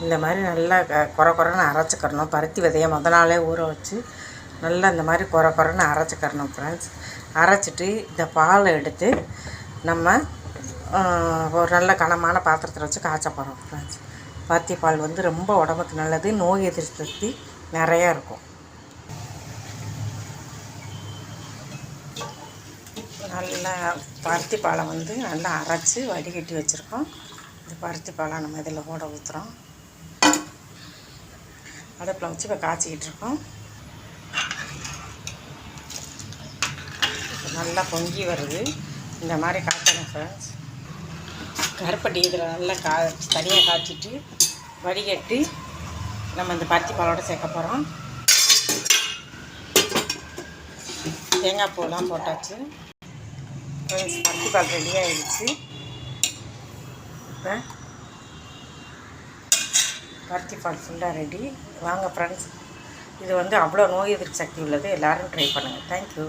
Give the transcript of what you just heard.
இந்த மாதிரி நல்லா க- கொர கொரன்னு அரைச்சிக்கிறணும் பருத்தி விதையை முத நாளே ஊற வச்சு நல்லா இந்த மாதிரி கொர கொரன்னு அரைச்சிக்கிறணும் ஃப்ரெண்ட்ஸ் அரைச்சிட்டு இந்த பாலை எடுத்து நம்ம ஒரு நல்ல கனமான பாத்திரத்தில் வச்சு காய்ச்ச போகிறோம் ஃப்ரெண்ட்ஸ் பருத்தி பால் வந்து ரொம்ப உடம்புக்கு நல்லது நோய் எதிர்ப்பு சக்தி நிறையா இருக்கும். நல்லா பருத்தி பாலை வந்து நல்லா அரைச்சி வடிகட்டி வச்சுருக்கோம். இந்த பருத்தி பாலை நம்ம இதில் கூட ஊற்றுறோம் அடுப்பில் வச்சு இப்போ காய்ச்சிக்கிட்டு இருக்கோம். நல்லா பொங்கி வருது. இந்த மாதிரி காய்ச்சணும் ஃப்ரெண்ட்ஸ் கருப்பட்டி இதில் நல்லா கா தனியாக காய்ச்சிட்டு வடிகட்டி நம்ம இந்த பருத்தி பாலோட சேர்க்க போகிறோம் தேங்காய் பூலாம் போட்டாச்சு. ஃப்ரெண்ட்ஸ் பருத்தி பால் ரெடி ஆகிடுச்சு இப்போ பருத்தி பால் ஃபுல்லாக ரெடி. வாங்க ஃப்ரெண்ட்ஸ் இது வந்து அவ்வளோ நோய் எதிர்ப்பு சக்தி உள்ளது. எல்லோரும் ட்ரை பண்ணுங்கள் தேங்க்யூ